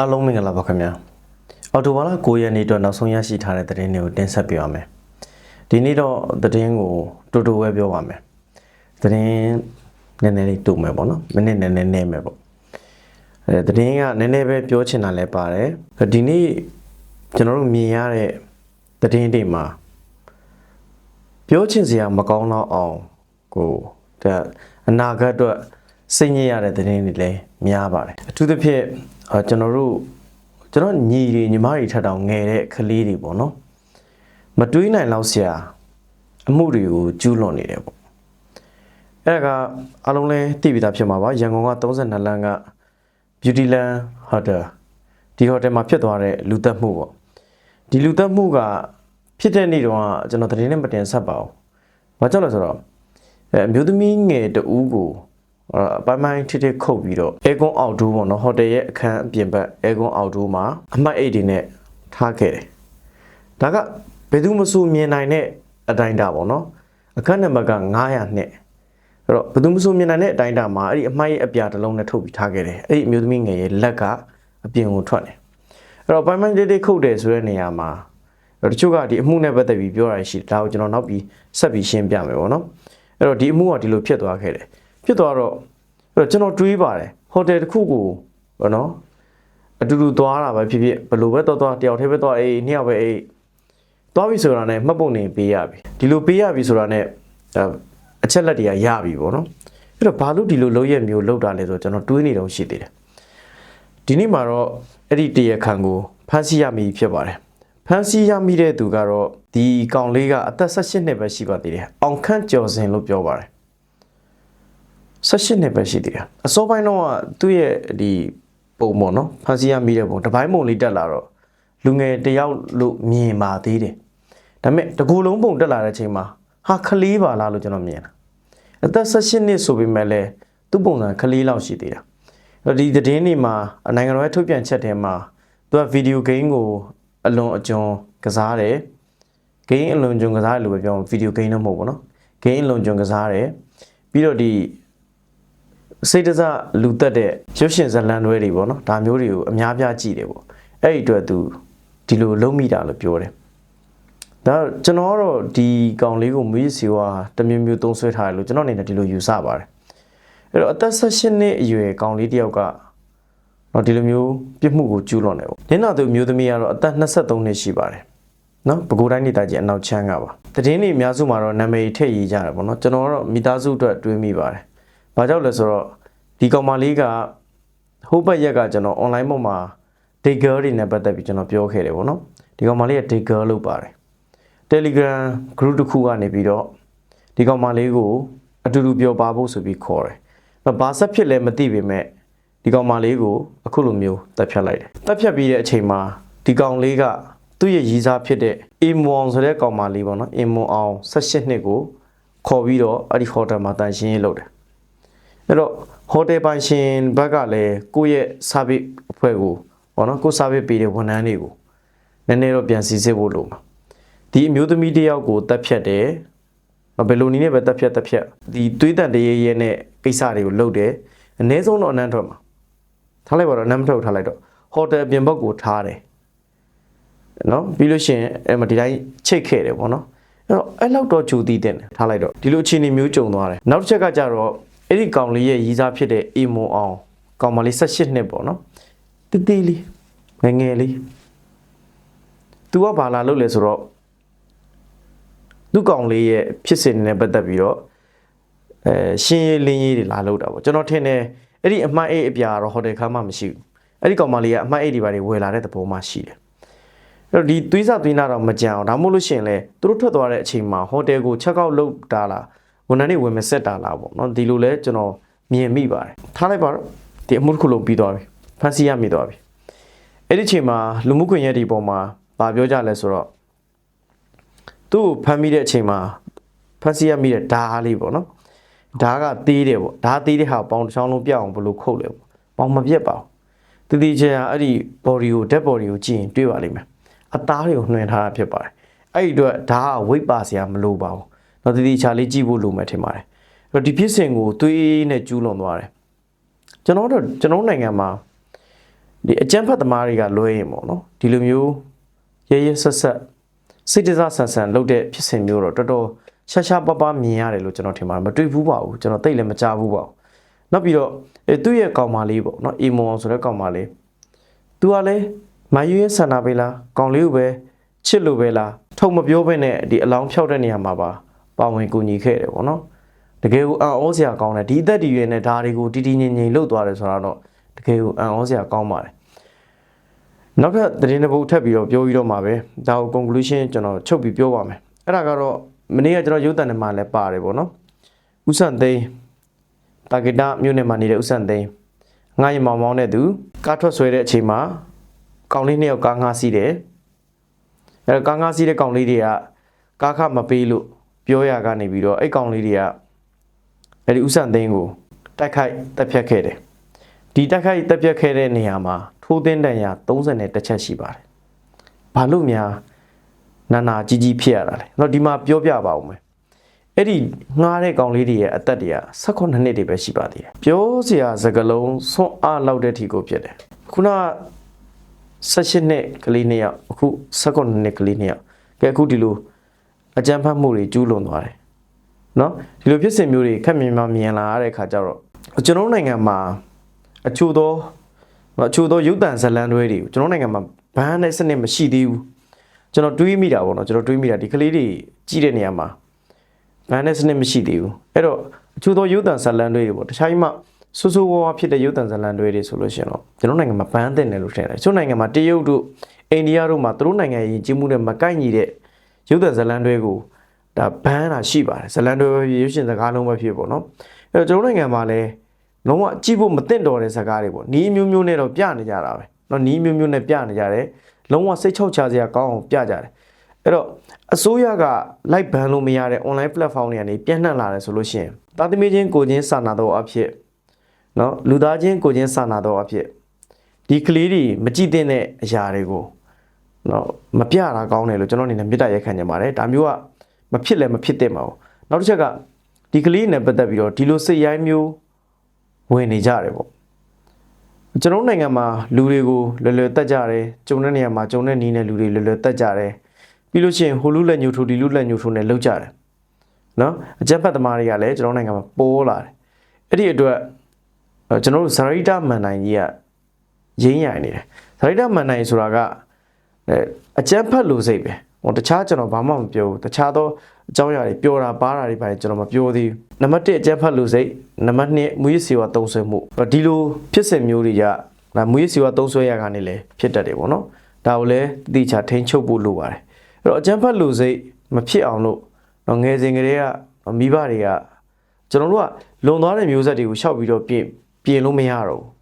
အားလုံးမင်္ဂလာပါခင်ဗျာအော်တိုဘာလ9ရက်နေ့အတွက်နောက်ဆုံးရရှိထားတဲ့သတင်းတွေကိုတင်ဆက်ပြပါမယ်ဒီနေ့တော့သတင်းကိုတူတူပဲပြောပါမယ်သတင်းနည်းနည်းလေးတူမယ်ပေါ့နော်မိနစ်နည်းနည်းနည်းမယ်ပေါ့အဲသတင်းကနည်းနည်းပဲပြောချင်တာလည်းပါတယ်ဒီနေ့ကျွန်တော်တို့မြင်ရတဲ့သတင်းတွေမှာပြောချင်စရာမကောင်းတော့အောင်ကိုဒါအနာဂတ်အတွက်စိတ်ညစ်ရတဲ့သတင်းတွေလည်းများပါတယ်အထူးသဖြင့် အာကျွန်တော်တို့ကျွန်တော်ညီတွေညီမတွေထက်တောင်ငယ်တဲ့ကလေးတွေပေါ့နော်မတွေးနိုင်လောက်ဆရာအမှုတွေကိုကျူးလွန်နေတယ်ပေါ့အဲ့ဒါကအလုံးလဲသိပြီးသားဖြစ်မှာပါရန်ကုန်က32လမ်းက Beauty Land Hotel ဒီဟိုတယ်မှာဖြစ်သွားတဲ့လူသက်မှုပေါ့ဒီလူသက်မှုကဖြစ်တဲ့နေ့တုန်းကကျွန်တော်သတင်းနဲ့မတင်ဆက်ပါဘူးဘာကြောင့်လဲဆိုတော့အဲအမျိုးသမီးငယ်တဦးကိုအ ပိုင်းပိုင်းထစ်ထစ်ခုတ်ပြီးတော့အဲကွန်အောက်ဒိုးပေါ့နော်ဟိုတယ်ရဲ့အခန်းအပြင်ဘက်အဲကွန်အောက်ဒိုးမှာအမှတ်8တွေနဲ့ထားခဲ့တယ်ဒါကဘယ်သူမှစိုးမြင်နိုင်တဲ့အတိုင်းတာပေါ့နော်အခန်းနံပါတ်က900နဲ့အဲ့တော့ဘယ်သူမှစိုးမြင်နိုင်တဲ့အတိုင်းတာမှာအဲ့ဒီအမှတ်ရဲ့အပြာတစ်လုံးနဲ့ထုတ်ပြီးထားခဲ့တယ်အဲ့ဒီအမျိုးသမီးငယ်ရဲ့လက်ကအပြင်ကိုထွက်တယ်အဲ့တော့ပိုင်းပိုင်းလေးလေးခုတ်တယ်ဆိုတဲ့နေရာမှာတချို့ကဒီအမှုနဲ့ပတ်သက်ပြီးပြောရရှိတယ်ဒါကိုကျွန်တော်နောက်ပြီးဆက်ပြီးရှင်းပြမယ်ပေါ့နော်အဲ့တော့ဒီအမှုကဒီလိုဖြစ်သွားခဲ့တယ် ဖြစ်သွားတော့အဲ့တော့ကျွန်တော်တွေးပါတယ်ဟိုတယ်တစ်ခုကိုဘောနော်အတူတူသွားတာပဲဖြစ်ဖြစ်ဘယ်လိုပဲသွားသွားတယောက်တည်းပဲသွားအေးနှစ်ယောက်ပဲအေးသွားပြီဆိုတာနဲ့မှတ်ပုံနေပေးရပြီဒီလိုပေးရပြီဆိုတာနဲ့အချက်လက်တွေကရပြီပေါ့နော်အဲ့တော့ဘာလို့ဒီလိုလုပ်ရမျိုးလုပ်တာလဲဆိုတော့ကျွန်တော်တွေးနေတော့ရှိသေးတယ်ဒီနေ့မှာတော့အဲ့ဒီတရားခံကိုဖမ်းဆီးရမည်ဖြစ်ပါတယ်ဖမ်းဆီးရမိတဲ့သူကတော့ဒီကောင်လေးကအသက်18နှစ်ပဲရှိပါသေးတယ်အောင်ခန့်ကျော်စင်လို့ပြောပါတယ် 18နှစ်ပဲရှိသေးတယ်အစောပိုင်းတော့ကသူ့ရဲ့ဒီပုံပေါ့နော်ဖန်စီရမိတဲ့ပုံတပိုင်းပုံလေးတက်လာတော့လူငယ်တယောက်လို့မြင်ပါသေးတယ်ဒါပေမဲ့တကူလုံးပုံတက်လာတဲ့ချိန်မှာဟာခလေးပါလားလို့ကျွန်တော်မြင်တာအသက်18နှစ်ဆိုပေမဲ့လည်းသူ့ပုံစံခလေးလောက်ရှိသေးတာအဲ့ဒီသတင်းတွေမှာနိုင်ငံတော်ရဲ့ထုတ်ပြန်ချက်ထဲမှာသူကဗီဒီယိုဂိမ်းကိုအလွန်အကျွံကစားတယ်ဂိမ်းအလွန်ကျွံကစားတယ်လို့ပဲပြောဗီဒီယိုဂိမ်းတော့မဟုတ်ဘူးเนาะဂိမ်းအလွန်ကျွံကစားတယ်ပြီးတော့ဒီ စိတ်တစလူတက်တဲ့ရုပ်ရှင်ဇလံတွေတွေပေါ့နော်ဒါမျိုးတွေကိုအများပြကြည့်တယ်ပေါ့အဲ့ဒီအတွက်သူဒီလိုလုံးမိတာလို့ပြောတယ်ဒါကျွန်တော်ကတော့ဒီကောင်လေးကိုမွေးစီဝါတမျိုးမျိုးသုံးဆွဲထားတယ်လို့ကျွန်တော်အနေနဲ့ဒီလိုယူဆပါတယ်အဲ့တော့အသက်16နှစ်အရွယ်ကောင်လေးတယောက်ကတော့ဒီလိုမျိုးပြစ်မှုကိုကျူးလွန်တယ်ပေါ့နင်းနာသူမျိုးသမီးကတော့အသက်23နှစ်ရှိပါတယ်နော်ပဲခူးတိုင်းဒေသကြီးအနောက်ချမ်းကပါတည်င်းတွေအများစုမှာတော့နာမည်ထည့်ရေးကြတယ်ပေါ့နော်ကျွန်တော်ကတော့မိသားစုအတွက်တွေးမိပါတယ် ဘာကြောင့်လဲဆိုတော့ဒီကောင်မလေးကဟိုဘက်ရက်ကကျွန်တော် online ပေါ်မှာ day girl တွေနဲ့ပတ်သက်ပြီးကျွန်တော်ပြောခဲ့တယ်ပေါ့နော်ဒီကောင်မလေးက day girl လို့ပါတယ် Telegram group တစ်ခုကနေပြီးတော့ဒီကောင်မလေးကိုအတူတူပြောပါဖို့ဆိုပြီးခေါ်တယ်။ဘာဆက်ဖြစ်လဲမသိပေမဲ့ဒီကောင်မလေးကိုအခုလိုမျိုးတက်ဖြတ်လိုက်တယ်။တက်ဖြတ်ပြီးတဲ့အချိန်မှာဒီကောင်လေးကသူ့ရဲ့ရည်စားဖြစ်တဲ့အီမွန်ဆိုတဲ့ကောင်မလေးပေါ့နော်အီမွန်အောင်18နှစ်ကိုခေါ်ပြီးတော့အဲ့ဒီဟိုတယ်မှာတန်ရှင်းရေးလုပ်တယ်။ အဲ့တော့ဟိုတယ်ပိုင်ရှင်ဘက်ကလည်းကိုယ့်ရဲ့ service အဖွဲ့ကိုပေါ့နော်ကိုယ် service ပေးတဲ့ဝန်ထမ်းတွေကိုနည်းနည်းတော့ပြန်စီစစ်ဖို့လိုမှာဒီအမျိုးသမီးတယောက်ကိုတက်ဖြတ်တယ်ဘယ်လိုနည်းနဲ့ပဲတက်ဖြတ်တက်ဖြတ်ဒီသွေးတန်တရေရဲနဲ့ကိစ္စတွေကိုလုပ်တယ်အနည်းဆုံးတော့အနမ်းထွက်မှာထားလိုက်ပါတော့အနမ်းမထုတ်ထားလိုက်တော့ဟိုတယ်ပြင်ဘက်ကိုထားတယ်နော်ပြီးလို့ရှိရင်အဲ့မှာဒီတိုင်းချိတ်ခဲ့တယ်ပေါ့နော်အဲ့တော့အဲ့လောက်တော့ဂျူတည်တဲ့ထားလိုက်တော့ဒီလိုအခြေအနေမျိုးကြုံသွားတယ်နောက်တစ်ချက်ကကြတော့ အဲ့ဒီကောင်လေးရဲ့ရီးစားဖြစ်တဲ့အေမွန်အောင်ကောင်မလေး18နှစ်ပေါ့နော်တည်တည်လေးငယ်ငယ်လေး तू ကဘာလာလုပ်လဲဆိုတော့သူ့ကောင်လေးရဲ့ဖြစ်စဉ်နဲ့ပတ်သက်ပြီးတော့အဲရှင်းရေးလင်းရေးတွေလာလုပ်တာပေါ့ကျွန်တော်ထင်တယ်အဲ့ဒီအမှတ်အိတ်အပြာတော့ဟိုတယ်ခါမှမရှိဘူးအဲ့ဒီကောင်မလေးကအမှတ်အိတ်တွေပါတွေဝယ်လာတဲ့သဘောမှရှိတယ်အဲ့တော့ဒီသွေးစသွေးနာတော့မကြံအောင်ဒါမှမဟုတ်လို့ရှိရင်လေသူတို့ထွက်သွားတဲ့အချိန်မှာဟိုတယ်ကိုချက်အောက်လုပ်တာလား ဝန်ထမ်းတွေဝင်မဆက်တာလားပေါ့နော်ဒီလိုလဲကျွန်တော်မြင်မိပါတယ်ထားလိုက်ပါတော့ဒီအမှုတစ်ခုလုံးပြီးသွားပြီဖန်စီရမိသွားပြီအဲ့ဒီအချိန်မှာလူမှုကွန်ရက်ဒီပေါ်မှာဗာပြောကြလဲဆိုတော့သူ့ကိုဖမ်းမိတဲ့အချိန်မှာဖမ်းဆီးရမိတဲ့ဓားလေးပေါ့နော်ဓားကသေးတယ်ပေါ့ဓားသေးတဲ့ဟာပေါင်တစ်ချောင်းလုံးပြအောင်ဘယ်လိုခုတ်လဲပေါ့ပေါင်မပြက်ပါဘူးတတိချာအဲ့ဒီ body ကို dead body ကိုကြည့်ရင်တွေ့ပါလိမ့်မယ်အသားတွေကိုနှွင်ထားတာဖြစ်ပါတယ်အဲ့ဒီအတွက်ဓားက weight ပါစရာမလိုပါဘူး တော့တတိချာလေးကြည့်ဖို့လိုမယ်ထင်ပါတယ်အဲ့တော့ဒီဖြစ်စဉ်ကိုသွေးနဲ့ကျူးလွန်သွားတယ်ကျွန်တော်တို့ကျွန်တော်နိုင်ငံမှာဒီအကြမ်းဖက်သမားတွေကလွဲရင်ပေါ့နော်ဒီလိုမျိုးရဲရဲဆက်ဆက်စိတ်တစားဆန်ဆန်လုပ်တဲ့ဖြစ်စဉ်မျိုးတော့တော်တော်ရှာရှာပပမြင်ရတယ်လို့ကျွန်တော်ထင်ပါတယ်မတွေ့ဘူးပါဘူးကျွန်တော်သိလည်းမကြားဘူးပါဘူးနောက်ပြီးတော့အဲသူ့ရဲ့ကောင်မလေးပေါ့နော်အီမွန်ဆိုတဲ့ကောင်မလေးသူကလည်းမယူရဲ့ဆန္ဒပေးလားကောင်လေးကိုပဲချစ်လို့ပဲလားထုံမပြောဘဲနဲ့ဒီအလောင်းဖြောက်တဲ့နေရာမှာပါ ပါဝင်ကူညီခဲ့တယ်ပေါ့နော်တကယ်ကိုအံ့ဩစရာကောင်းတယ်ဒီအသက်ဒီရွယ်နဲ့ဒါတွေကိုတီတီငင်ငင်လှုပ်သွားတယ်ဆိုတာတော့တကယ်ကိုအံ့ဩစရာကောင်းပါတယ်နောက်ထပ်သတင်းတစ်ပုဒ်ထပ်ပြီးတော့ပြောပြီးတော့မှာပဲဒါကို conclusion ကျွန်တော်ချုပ်ပြီးပြောပါမယ်အဲ့ဒါကတော့မနေ့ကကျွန်တော်ရုပ်တံထဲမှာလည်းပါတယ်ပေါ့နော်ဥဆန်သိန်းတာဂီတာမြို့နယ်မှာနေတဲ့ဥဆန်သိန်းငါးရင်မောင်မောင်းတဲ့သူကားထွက်ဆွဲတဲ့အချိန်မှာကောင်လေးနှစ်ယောက်ကားငှားစီးတယ်အဲ့တော့ကားငှားစီးတဲ့ကောင်လေးတွေကကားခမပေးလို့ ပြောရကနေပြီးတော့အဲ့ကောင်လေးတွေကအဲ့ဒီဥဆန်သိန်းကိုတိုက်ခိုက်တပ်ဖြတ်ခဲ့တယ်ဒီတိုက်ခိုက်တပ်ဖြတ်ခဲ့တဲ့နေရာမှာထိုးသင်းတန်ရာ30နဲ့တစ်ချက်ရှိပါတယ်ဘာလို့များနာနာကြီးကြီးဖြစ်ရတာလဲတော့ဒီမှာပြောပြပါဦးမယ်အဲ့ဒီငှားတဲ့ကောင်လေးတွေရဲ့အသက်တွေက18နှစ်တွေပဲရှိပါသေးတယ်ပြောစရာစကားလုံးဆွန့်အားလောက်တဲ့ထီကိုဖြစ်တယ်ခုန18နှစ်ကလေးနှစ်ယောက်အခု19နှစ်ကလေးနှစ်ယောက်ကဲအခုဒီလို အကြမ်းဖက်မှုတွေကျူးလွန်သွားတယ်နော်ဒီလိုဖြစ်စဉ်မျိုးတွေခက်မြင်မှမြင်လာရတဲ့ခါကျတော့ကျွန်တော်တို့နိုင်ငံမှာအချို့သောအချို့သောရုပ်တံဇတ်လန်တွေတွေကိုကျွန်တော်တို့နိုင်ငံမှာဘန်းနဲ့စနစ်မရှိသေးဘူးကျွန်တော်တွေးမိတာပေါ့နော်ကျွန်တော်တွေးမိတာဒီကလေးတွေကြီးတဲ့နေရာမှာဘန်းနဲ့စနစ်မရှိသေးဘူးအဲ့တော့အချို့သောရုပ်တံဇတ်လန်တွေတွေပေါ့တခြားကြီးမှဆူဆူဝါးဝါဖြစ်တဲ့ရုပ်တံဇတ်လန်တွေတွေဆိုလို့ရှိရင်တော့ကျွန်တော်နိုင်ငံမှာဘန်းတဲ့တယ်လို့ထင်တယ်ကျွန်တော်နိုင်ငံမှာတရုတ်တို့အိန္ဒိယတို့မှာသူတို့နိုင်ငံရည်ကြီးမှုနဲ့မကိုက်ညီတဲ့ ရုပ်တံဇတ်လန်တွေကို ဒါဘန်းတာရှိပါတယ်ဇလန်တွေပဲဖြစ်ရုပ်ရှင်စကားလုံးပဲဖြစ်ပေါ့နော်အဲ့တော့ကျွန်တော်နိုင်ငံမှာလည်းလုံးဝကြည့်ဖို့မသင့်တော်တဲ့စကားတွေပေါ့နီးမျိုးမျိုးနဲ့တော့ပြနေကြတာပဲเนาะနီးမျိုးမျိုးနဲ့ပြနေကြတယ်လုံးဝစိတ်ချောက်ချစရာကောင်းအောင်ပြကြတယ်အဲ့တော့အစိုးရကလိုက်ဘန်လို့မရတဲ့ online platform တွေကနေပြန့်နှံ့လာတယ်ဆိုလို့ရှိရင်တာသမီချင်းကိုချင်းစာနာတော့အဖြစ်เนาะလူသားချင်းကိုချင်းစာနာတော့အဖြစ်ဒီကလေးတွေမကြည့်တဲ့အရာတွေကို နော်မပြတာကောင်းတယ်လို့ကျွန်တော်အနေနဲ့မေတ္တာရက်ခံနေပါတယ်ဒါမျိုးကမဖြစ်လဲမဖြစ်သင့်ပါဘူးနောက်တစ်ချက်ကဒီကလေးနဲ့ပတ်သက်ပြီးတော့ဒီလိုစိတ်ရိုင်းမျိုးဝင်နေကြတယ်ပေါ့ကျွန်တော်နိုင်ငံမှာလူတွေကိုလွယ်လွယ်တက်ကြတယ်ဂျုံတဲ့နေရာမှာဂျုံတဲ့နီးနဲ့လူတွေလွယ်လွယ်တက်ကြတယ်ပြီးလို့ရှိရင်ဟိုလူလက်ညှိုးထိုးဒီလူလက်ညှိုးထိုးနဲ့လှုပ်ကြတယ်နော်အကြက်ဖက်သမားတွေကလည်းကျွန်တော်နိုင်ငံမှာပေါ်လာတယ်အဲ့ဒီအတွက်ကျွန်တော်တို့ဇာရိတမန်နိုင်ကြီးကရင်းရိုင်နေတယ်ဇာရိတမန်နိုင်ဆိုတာက အဲအကြက်ဖက်လူစိတ်ပဲဟိုတခြားကျွန်တော်ဘာမှမပြောဘူးတခြားသောအကြောင်းအရာတွေပြောတာပါတာတွေပါကျွန်တော်မပြောသေးဘူးနံပါတ်1အကြက်ဖက်လူစိတ်နံပါတ်2မူရစ်စီဝါသုံးဆွဲမှုဒီလိုဖြစ်စဉ်မျိုးတွေကဒါမူရစ်စီဝါသုံးဆွဲရကနေလည်းဖြစ်တတ်တယ်ပေါ့နော်ဒါကိုလည်းတိကျထိန်းချုပ်ဖို့လိုပါတယ်အဲ့တော့အကြက်ဖက်လူစိတ်မဖြစ်အောင်လို့တော့ငယ်စဉ်ကလေးကမိဘတွေကကျွန်တော်တို့ကလွန်သွားတဲ့မျိုးဆက်တွေကိုရှောက်ပြီးတော့ပြင်ပြင်လို့မရတော့ဘူး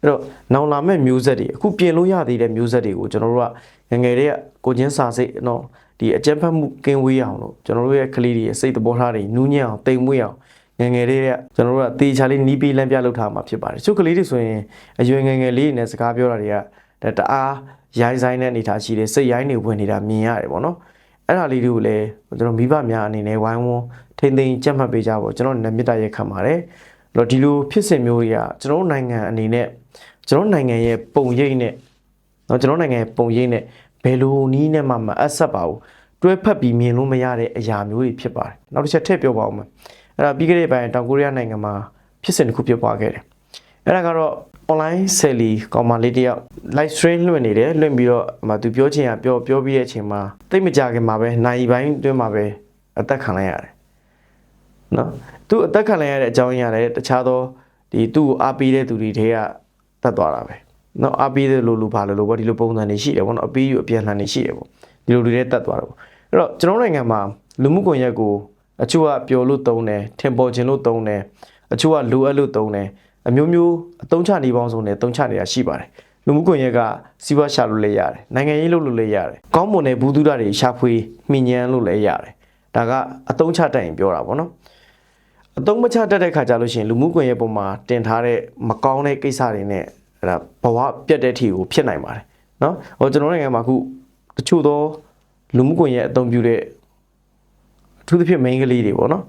အဲ့တော့နောင်လာမဲ့မျိုးဆက်တွေအခုပြင်လို့ရသေးတဲ့မျိုးဆက်တွေကိုကျွန်တော်တို့က ငယ်ငယ်လေးကကိုချင်းစာစိတ်နော်ဒီအကြမ်းဖက်မှုကင်းဝေးအောင်လို့ကျွန်တော်တို့ရဲ့ကလေးတွေရဲ့စိတ်သဘောထားတွေနူးညံ့အောင်တိမ်မွေ့အောင်ငယ်ငယ်လေးကကျွန်တော်တို့ကတေချာလေးနီးပေးလမ်းပြလုပ်ထားမှာဖြစ်ပါတယ်။ချုပ်ကလေးတွေဆိုရင်အရွယ်ငယ်ငယ်လေးနဲ့စကားပြောတာတွေကဒါတအားရိုင်းဆိုင်တဲ့အနေထားရှိတယ်စိတ်ရိုင်းတွေဝင်နေတာမြင်ရတယ်ပေါ့နော်။အဲ့ဒါလေးတွေကိုလည်းကျွန်တော်မိဘများအနေနဲ့ဝိုင်းဝန်းထိမ့်သိမ်းကြက်မှတ်ပေးကြပါကျွန်တော်လည်းမေတ္တာရက်ခံပါတယ်။အဲ့တော့ဒီလိုဖြစ်စဉ်မျိုးတွေကကျွန်တော်နိုင်ငံအနေနဲ့ကျွန်တော်နိုင်ငံရဲ့ပုံရိပ်နဲ့เนาะကျွန်တော်နိုင်ငံရဲ့ပုံရိပ်နဲ့ ဘယ်လိုနည်းနဲ့မှမအပ်ဆက်ပါဘူးတွဲဖက်ပြီးမြင်လို့မရတဲ့အရာမျိုးတွေဖြစ်ပါတယ်နောက်တစ်ချက်ထည့်ပြောပါဦးမယ်အဲ့ဒါပြီးခဲ့တဲ့ပိုင်းတောင်ကိုရီးယားနိုင်ငံမှာဖြစ်စဉ်တစ်ခုဖြစ်ပွားခဲ့တယ်အဲ့ဒါကတော့ online selly ကောင်မလေးတယောက် live stream လွှင့်နေတယ်လွှင့်ပြီးတော့ဟိုသူပြောချင်ရပြောပြောပြီးတဲ့အချိန်မှာတိတ်မကြခင်မှာပဲနိုင်ပိုင်းတွင်းမှာပဲအသက်ခံလိုက်ရတယ်နော်သူအသက်ခံလိုက်ရတဲ့အကြောင်းရင်းရတယ်တခြားသောဒီသူ့ကိုအားပေးတဲ့သူတွေထဲကတတ်သွားတာပဲ နော်အားပေးတဲ့လူလူပါလို့လို့ပေါ့ဒီလိုပုံစံတွေရှိတယ်ပေါ့နော်အပေးယူအပြန်လှန်တွေရှိတယ်ပေါ့ဒီလိုတွေထဲတတ်သွားတာပေါ့အဲ့တော့ကျွန်တော်နိုင်ငံမှာလူမှုကွန်ရက်ကိုအချို့ကပျော်လို့သုံးတယ်ထင်ပေါ်ခြင်းလို့သုံးတယ်အချို့ကလူအပ်လို့သုံးတယ်အမျိုးမျိုးအသုံးချနေပေါင်းစုံနဲ့သုံးချနေတာရှိပါတယ်လူမှုကွန်ရက်ကစီးပွားရှာလို့လည်းရတယ်နိုင်ငံရေးလုပ်လို့လည်းရတယ်ကောင်းမွန်တဲ့ဘူးသူဒတွေရှာဖွေမှီညမ်းလို့လည်းရတယ်ဒါကအသုံးချတတ်ရင်ပြောတာပေါ့နော်အသုံးမချတတ်တဲ့ခါကြလို့ရှိရင်လူမှုကွန်ရက်ပေါ်မှာတင်ထားတဲ့မကောင်းတဲ့ကိစ္စတွေနဲ့ အဲ့ဒါဘဝပြတ်တဲ့အထိကိုဖြစ်နိုင်ပါတယ်နော်ဟိုကျွန်တော်နိုင်ငံမှာအခုတချို့သောလူမှုကွန်ရက်အသုံးပြုတဲ့အထူးသဖြင့် main ကလေးတွေပေါ့နော်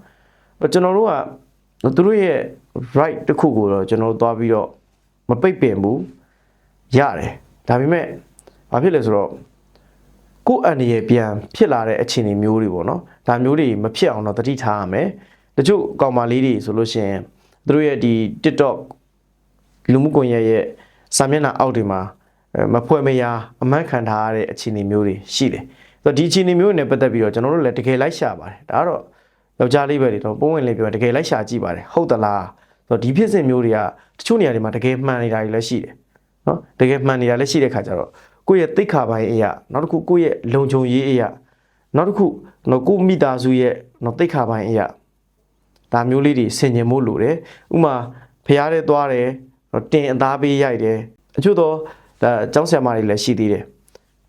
ကျွန်တော်တို့ကသူတို့ရဲ့ right တစ်ခုကိုတော့ကျွန်တော်တို့သွားပြီးတော့မပိတ်ပင်ဘူးရတယ်ဒါပေမဲ့ဘာဖြစ်လဲဆိုတော့ကိုယ့်အန္တရာယ်ပြန်ဖြစ်လာတဲ့အခြေအနေမျိုးတွေပေါ့နော်ဒါမျိုးတွေမဖြစ်အောင်တော့တတိထားရမယ်တချို့ကောင်မလေးတွေဆိုလို့ရှိရင်သူတို့ရဲ့ဒီ TikTok လူမှုကွန်ရက်ရဲ့စာမျက်နှာအောက်တွေမှာအဲမဖွဲ့မရအမှန်ခံထားရတဲ့အခြေအနေမျိုးတွေရှိတယ်။ဆိုတော့ဒီအခြေအနေမျိုးတွေနဲ့ပတ်သက်ပြီးတော့ကျွန်တော်တို့လည်းတကယ်လိုက်ရှာပါတယ်။ဒါကတော့ယောက်ျားလေးပဲတွေတော့ပုံဝင်လေးပြောတကယ်လိုက်ရှာကြည့်ပါတယ်။ဟုတ်သလား။ဆိုတော့ဒီဖြစ်စဉ်မျိုးတွေကတချို့နေရာတွေမှာတကယ်မှန်နေတာတွေလည်းရှိတယ်။နော်တကယ်မှန်နေတာလည်းရှိတဲ့ခါကျတော့ကိုယ့်ရဲ့သိက္ခာပိုင်းအရာနောက်တစ်ခုကိုယ့်ရဲ့လုံခြုံရေးအရာနောက်တစ်ခုနော်ကိုယ့်မိသားစုရဲ့နော်သိက္ခာပိုင်းအရာဒါမျိုးလေးတွေဆင်ញင်မှုလိုတယ်ဥမာဖျားတဲ့သွားတယ် တော့တင်အသားပေးရိုက်တယ်အချို့တော့ဒါကျောင်းဆရာမတွေလည်းရှိသေးတယ်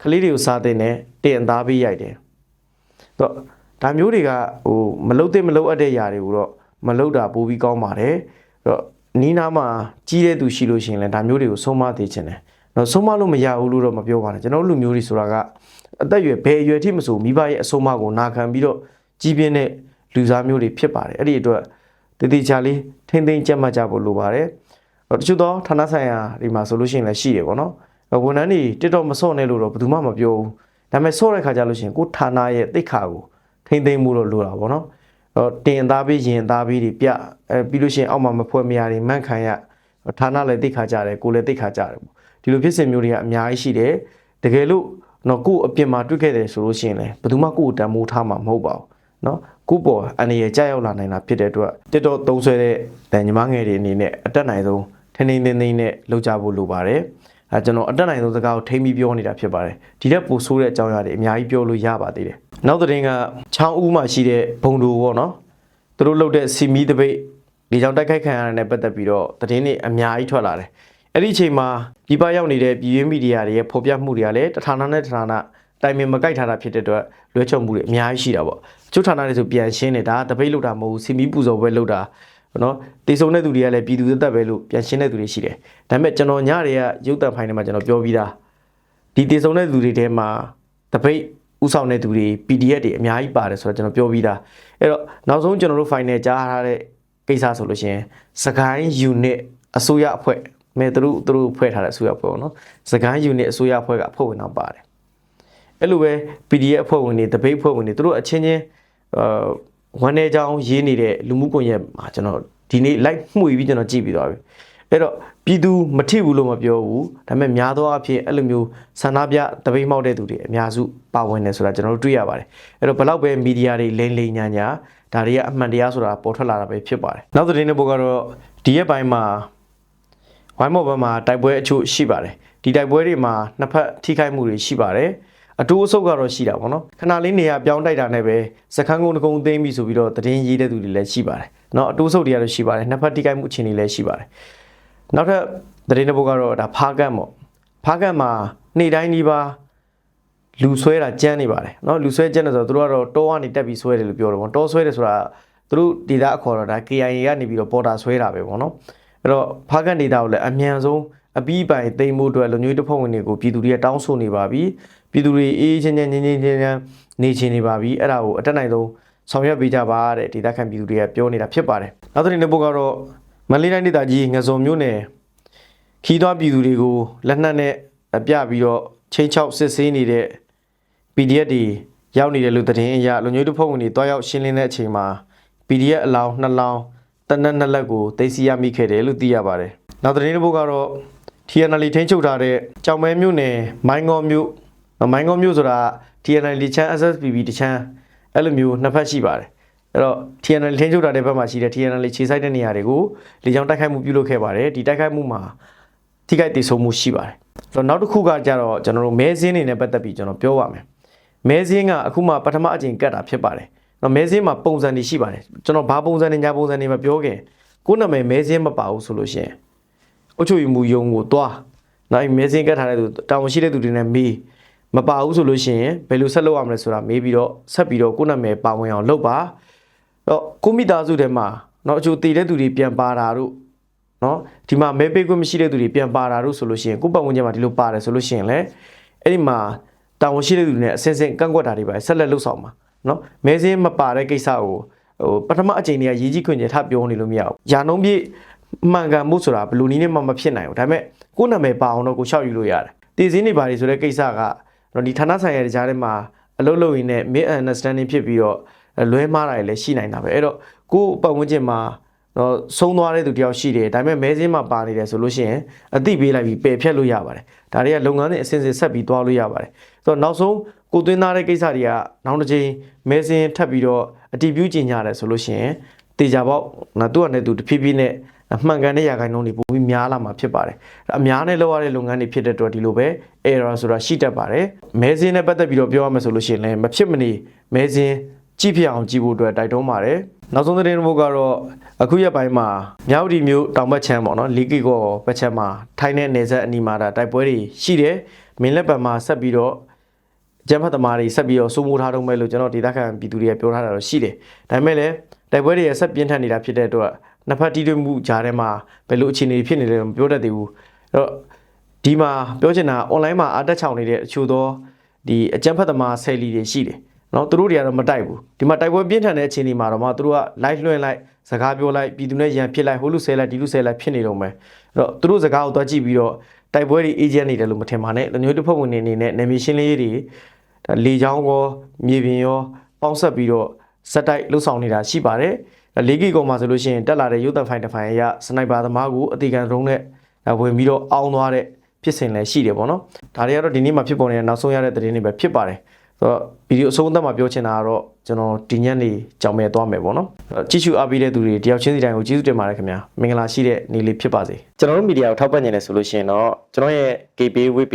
ကလေးတွေကိုစားတဲ့နဲ့တင်အသားပေးရိုက်တယ်တော့ဒါမျိုးတွေကဟိုမလုတ်တဲ့မလုတ်အပ်တဲ့ຢာတွေကိုတော့မလုတ်တာပိုပြီးကောင်းပါတယ်တော့နီးနားမှာကြီးတဲ့သူရှိလို့ရှိရင်လည်းဒါမျိုးတွေကိုဆုံးမသေးချင်တယ်တော့ဆုံးမလို့မရဘူးလို့တော့မပြောပါနဲ့ကျွန်တော်တို့လူမျိုးတွေဆိုတာကအသက်အရွယ်ဘယ်အရွယ်ထိမဆိုမိဘရဲ့အဆုံးအမကိုနာခံပြီးတော့ကြီးပြင်းတဲ့လူစားမျိုးတွေဖြစ်ပါတယ်အဲ့ဒီအတွက်တတိချာလေးထိမ့်သိမ့်ကြက်မှတ်ကြဖို့လိုပါတယ် တော့တချို့သောဌာနဆိုင်ရာဒီမှာဆိုလို့ရှိရင်လည်းရှိတယ်ပေါ့နော်ဝန်ထမ်းတွေ TikTok မဆော့နဲ့လို့တော့ဘယ်သူမှမပြောဘူးဒါပေမဲ့ဆော့တဲ့ခါကျလို့ရှိရင်ကိုဌာနရဲ့တိခါကိုထိမ့်သိမ့်မှုတော့လိုတာပေါ့နော်တော့တင်သားပြီးရင်သားပြီးတွေပြအဲပြီးလို့ရှိရင်အောက်မှာမဖွဲမရတွေမန့်ခံရဌာနလည်းတိခါကြတယ်ကိုလည်းတိခါကြတယ်ပေါ့ဒီလိုဖြစ်စဉ်မျိုးတွေကအများကြီးရှိတယ်တကယ်လို့နော်ကို့အပြင်မှာတွေ့ခဲ့တယ်ဆိုလို့ရှိရင်လည်းဘယ်သူမှကို့ကိုတန်မိုးထားမှာမဟုတ်ပါဘူးနော်ကိုပေါ်အနေရကြောက်ရောက်လာနိုင်တာဖြစ်တဲ့အတွက် TikTok သုံးဆွဲတဲ့ညီမငယ်တွေအနေနဲ့အတက်နိုင်ဆုံး ထင်းထင်းထင်းထင်းနဲ့လုပ်ကြဖို့လိုပါတယ်အဲကျွန်တော်အတက်နိုင်ဆုံးစကားကိုထိမ့်ပြီးပြောနေတာဖြစ်ပါတယ်ဒီတက်ပိုဆိုးတဲ့အကြောင်းအရာတွေအများကြီးပြောလို့ရပါသေးတယ်နောက်သတင်းကချောင်းဦးမှာရှိတဲ့ဘုံတူပေါ့နော်သူတို့လုပ်တဲ့စီမီတပိတ်ဒီကြောင့်တိုက်ခိုက်ခံရတဲ့နဲ့ပတ်သက်ပြီးတော့သတင်းတွေအများကြီးထွက်လာတယ်အဲ့ဒီအချိန်မှာပြည်ပရောက်နေတဲ့ပြည်ရင်းမီဒီယာတွေရဲ့ဖော်ပြမှုတွေကလည်းတဌာနနဲ့တဌာနတိုင်ပင်မကိုက်ထားတာဖြစ်တဲ့အတွက်လွှဲချုံမှုတွေအများကြီးရှိတာပေါ့တချို့ဌာနတွေဆိုပြန်ရှင်းနေတာတပိတ်လုပ်တာမဟုတ်ဘူးစီမီပူဇော်ပဲလုပ်တာ နော်တေဆုံတဲ့သူတွေကလည်းပြည်သူသက်သက်ပဲလို့ပြန်ရှင်းတဲ့သူတွေရှိတယ်ဒါပေမဲ့ကျွန်တော်ညတွေကရုပ်တံဖိုင်ထဲမှာကျွန်တော်ပြောပြီးသားဒီတေဆုံတဲ့သူတွေထဲမှာတပိတ်ဥဆောင်တဲ့သူတွေ PDF တွေအများကြီးပါတယ်ဆိုတော့ကျွန်တော်ပြောပြီးသားအဲ့တော့နောက်ဆုံးကျွန်တော်တို့ final ကြားထားတဲ့ကိစ္စဆိုလို့ရှိရင်စကိုင်း unit အစိုးရအဖွဲ့မဲသူတို့သူတို့ဖွဲ့ထားတဲ့အစိုးရအဖွဲ့ပေါ့နော်စကိုင်း unit အစိုးရအဖွဲ့ကအဖွဲ့ဝင်တော့ပါတယ်အဲ့လိုပဲ PDF အဖွဲ့ဝင်တွေတပိတ်အဖွဲ့ဝင်တွေသူတို့အချင်းချင်းအာ ဝန်ထဲကြောင်းရေးနေတဲ့လူမှုကွန်ရက်မှာကျွန်တော်ဒီနေ့ live မှုပြီးကျွန်တော်ကြည့်ပြီးသွားပြီအဲ့တော့ပြည်သူမထိဘူးလို့မပြောဘူးဒါပေမဲ့များသောအားဖြင့်အဲ့လိုမျိုးဆန္ဒပြတပိတ်မှောက်တဲ့သူတွေအများစုပါဝင်နေဆိုတာကျွန်တော်တို့တွေ့ရပါတယ်အဲ့တော့ဘလောက်ပဲမီဒီယာတွေလိမ့်လိမ့်ညာညာဒါတွေကအမှန်တရားဆိုတာပေါ်ထွက်လာတာပဲဖြစ်ပါတယ်နောက်သတင်းတစ်ပုဒ်ကတော့ဒီရက်ပိုင်းမှာဝိုင်းမော်ဘက်မှာတိုက်ပွဲအချို့ရှိပါတယ်ဒီတိုက်ပွဲတွေမှာနှစ်ဖက်ထိခိုက်မှုတွေရှိပါတယ် အတူအဆုတ်ကတော့ရှိတာပေါ့နော်ခဏလေးနေရာပြောင်းတိုက်တာနဲ့ပဲစခန်းကုန်းတစ်ကုန်းသိမ်းပြီဆိုပြီးတော့သတင်းရေးတဲ့သူတွေလည်းရှိပါတယ်เนาะအတူအဆုတ်တွေကတော့ရှိပါတယ်နှစ်ဖက်ထိခိုက်မှုအခြေအနေလည်းရှိပါတယ်နောက်ထပ်သတင်းတစ်ပုဒ်ကတော့ဒါဖားကတ်ပေါ့ဖားကတ်မှာနေ့တိုင်းဒီပါလူဆွဲတာကြမ်းနေပါတယ်เนาะလူဆွဲကြမ်းတယ်ဆိုတော့သူတို့ကတော့တောကနေတက်ပြီးဆွဲတယ်လို့ပြောတယ်ပေါ့တောဆွဲတယ်ဆိုတာသူတို့ဒေတာအခေါ်တော့ဒါ KIA ကနေပြီးတော့ပေါ်တာဆွဲတာပဲပေါ့နော်အဲ့တော့ဖားကတ်ဒေတာကိုလည်းအမြန်ဆုံး အပြီးပိုင်သိမ်းဖို့အတွက်လူမျိုးတစ်ဖက်ဝင်တွေကိုပြည်သူတွေကတောင်းဆိုနေပါပြီပြည်သူတွေအေးအေးချမ်းချမ်းငြိမ်းငြိမ်းချမ်းချမ်းနေချင်နေပါပြီအဲ့ဒါကိုအတက်နိုင်ဆုံးဆောင်ရွက်ပေးကြပါတဲ့ဒေသခံပြည်သူတွေကပြောနေတာဖြစ်ပါတယ်နောက်တစ်နေ့ပုတ်ကတော့မန္တလေးတိုင်းဒေသကြီးငစုံမြို့နယ်ခီးသွွားပြည်သူတွေကိုလက်နက်နဲ့ပြပြီးတော့ချင်းချောက်စစ်ဆေးနေတဲ့ PDF တွေရောက်နေတယ်လို့သတင်းအရလူမျိုးတစ်ဖက်ဝင်တွေတွားရောက်ရှင်းလင်းတဲ့အချိန်မှာ PDF အလောင်းနှစ်လောင်းတနက်နှစ်လက်ကိုသိသိရမိခဲ့တယ်လို့သိရပါတယ်နောက်သတင်းတစ်ပုဒ်ကတော့ TNL ထိန်းချုပ်ထားတဲ့ကြောင်မဲမြို့နယ်မိုင်းငေါမြို့မိုင်းငေါမြို့ဆိုတာ TNL ချမ်း SSPB တချမ်းအဲ့လိုမျိုးနှစ်ဖက်ရှိပါတယ်အဲ့တော့ TNL ထိန်းချုပ်ထားတဲ့ဘက်မှာရှိတဲ့ TNL ခြေဆိုင်တဲ့နေရာတွေကိုလေကြောင်းတိုက်ခိုက်မှုပြုလုပ်ခဲ့ပါတယ်ဒီတိုက်ခိုက်မှုမှာထိခိုက်ဒေဆုံးမှုရှိပါတယ်ဆိုတော့နောက်တစ်ခုကကြတော့ကျွန်တော်တို့မဲစင်းနေနဲ့ပတ်သက်ပြီးကျွန်တော်ပြောပါမယ်မဲစင်းကအခုမှပထမအကြိမ်ကတ်တာဖြစ်ပါတယ်နော်မဲစင်းမှာပုံစံတွေရှိပါတယ်ကျွန်တော်ဘာပုံစံတွေညာပုံစံတွေမပြောခင်ကိုယ့်နာမည်မဲစင်းမပါဘူးဆိုလို့ရှိရင် အုတ်ချုပ်ယူမှုယုံကိုတွားနောက်မဲစင်းကတ်ထားတဲ့သူတာဝန်ရှိတဲ့သူတွေနဲ့မေးမပါဘူးဆိုလို့ရှိရင်ဘယ်လိုဆက်လုပ်ရမလဲဆိုတာမေးပြီးတော့ဆက်ပြီးတော့ကိုယ့်နာမည်ပါဝင်အောင်လုပ်ပါတော့ကိုမိသားစုထဲမှာเนาะအချို့တည်တဲ့သူတွေပြန်ပါတာတို့เนาะဒီမှာမဲပေးခွင့်မရှိတဲ့သူတွေပြန်ပါတာတို့ဆိုလို့ရှိရင်ကိုယ့်ပတ်ဝန်းကျင်မှာဒီလိုပါတယ်ဆိုလို့ရှိရင်လည်းအဲ့ဒီမှာတာဝန်ရှိတဲ့သူတွေနဲ့အစင်းစင်းကန့်ကွက်တာတွေပါဆက်လက်လုပ်ဆောင်ပါเนาะမဲစင်းမပါတဲ့ကိစ္စကိုဟိုပထမအချိန်တွေကရေးကြီးခွင့်ကျထပြောနေလို့မရဘူး။ယာနှုံးပြည့် မှန်ကန်မှုဆိုတာဘယ်လိုနည်းနဲ့မှမဖြစ်နိုင်ဘူး။ဒါပေမဲ့ကိုယ့်နာမည်ပါအောင်တော့ကိုရှောက်ယူလို့ရတယ်တည်စင်းနေပါလေဆိုတဲ့ကိစ္စကတော့ဒီဌာနဆိုင်ရာတွေကြားထဲမှာအလုပ်လုပ်ရင်းနဲ့ misunderstanding ဖြစ်ပြီးတော့လွဲမှားတာတွေလည်းရှိနိုင်တာပဲအဲ့တော့ကိုယ့်ပတ်ဝန်းကျင်မှာတော့ဆုံးသွားတဲ့သူတယောက်ရှိတယ်ဒါပေမဲ့မဲစင်းမှာပါနေတယ်ဆိုလို့ရှိရင်အသိပေးလိုက်ပြီးပယ်ဖြတ်လို့ရပါတယ်ဒါတွေကလုပ်ငန်းတွေအစဉ်စဉ်ဆက်ပြီးသွားလို့ရပါတယ်ဆိုတော့နောက်ဆုံးကိုသွင်းသားတဲ့ကိစ္စတွေကနောက်တစ်ချိန်မဲစင်းထပ်ပြီးတော့အတီးပြူးကျင်ကြတယ်ဆိုလို့ရှိရင်တေချာပေါက်ငါသူ့အနေနဲ့သူတဖြည်းဖြည်းနဲ့ အမှန်ကန်တဲ့ရာခိုင်နှုန်းတွေပိုပြီးများလာမှာဖြစ်ပါတယ်အများနဲ့လောက်ရတဲ့လုပ်ငန်းတွေဖြစ်တဲ့အတွက်ဒီလိုပဲ error ဆိုတာရှိတတ်ပါတယ်မဲစင်းနဲ့ပတ်သက်ပြီးတော့ပြောရမယ်ဆိုလို့ရှိရင်လည်းမဖြစ်မနေမဲစင်းကြည့်ဖြစ်အောင်ကြည့်ဖို့အတွက်တိုက်တွန်းပါတယ်နောက်ဆုံးသတင်းတစ်ပုဒ်ကတော့အခုရက်ပိုင်းမှာမြောက်ဒီမျိုးတောင်ဘက်ချမ်းပေါ့နော်လီကီကောဘက်ချမ်းမှာထိုင်းတဲ့နေဆက်အနီးမှာဒါတိုက်ပွဲတွေရှိတယ်မင်းလက်ပံမှာဆက်ပြီးတော့ကျန်းဖတ်သမားတွေဆက်ပြီးတော့စိုးမိုးထားတော့မယ်လို့ကျွန်တော်ဒေသခံပြည်သူတွေကပြောထားတာတော့ရှိတယ်။ဒါပေမဲ့လည်းတိုက်ပွဲတွေရဆက်ပြင်းထန်နေတာဖြစ်တဲ့အတွက် နှစ်ဖက်တီးတွင်းမှုကြားထဲမှာဘယ်လိုအခြေအနေဖြစ်နေလဲမပြောတတ်သေးဘူး။အဲ့တော့ဒီမှာပြောချင်တာ online မှာအားတက်ချောင်နေတဲ့အချို့သောဒီအကျန်းဖတ်သမားဆယ်လီတွေရှိတယ်။နော်သူတို့တွေကတော့မတိုက်ဘူး။ဒီမှာတိုက်ပွဲပြင်းထန်တဲ့အခြေအနေမှာတော့မှသူတို့က live လွှင့်လိုက်စကားပြောလိုက်ပြည်သူနဲ့ရန်ဖြစ်လိုက်ဟိုလူဆဲလိုက်ဒီလူဆဲလိုက်ဖြစ်နေတော့မယ်။အဲ့တော့သူတို့စကားကိုသွားကြည့်ပြီးတော့တိုက်ပွဲတွေ agent နေတယ်လို့မထင်ပါနဲ့။တမျိုးတစ်ဖက်ဝင်နေနေနဲ့နေမီရှင်းလေးတွေဒါလေချောင်းရောမြေပြင်ရောပေါင်းဆက်ပြီးတော့စက်တိုက်လှုပ်ဆောင်နေတာရှိပါတယ် ဒါလေးကီကောင်မှာဆိုလို့ရှိရင်တက်လာတဲ့ရုပ်သံဖိုင်တစ်ဖိုင်အရစနိုက်ပါသမားကိုအတီကန်ရုံးနဲ့ဒါဝင်ပြီးတော့အောင်းသွားတဲ့ဖြစ်စဉ်လည်းရှိတယ်ပေါ့နော်ဒါတွေကတော့ဒီနေ့မှာဖြစ်ပေါ်နေတဲ့နောက်ဆုံးရတဲ့သတင်းတွေပဲဖြစ်ပါတယ်ဆိုတော့ဗီဒီယိုအဆုံးသတ်မှာပြောချင်တာကတော့ကျွန်တော်ဒီညနေကြောင်မဲ့သွားမယ်ပေါ့နော်အဲ့တော့ကြည့်ရှုအားပေးတဲ့သူတွေတယောက်ချင်းစီတိုင်းကိုကျေးဇူးတင်ပါတယ်ခင်ဗျာမင်္ဂလာရှိတဲ့နေ့လေးဖြစ်ပါစေကျွန်တော်တို့မီဒီယာကိုထောက်ပံ့နေတယ်ဆိုလို့ရှိရင်တော့ကျွန်တော်ရဲ့ KB WP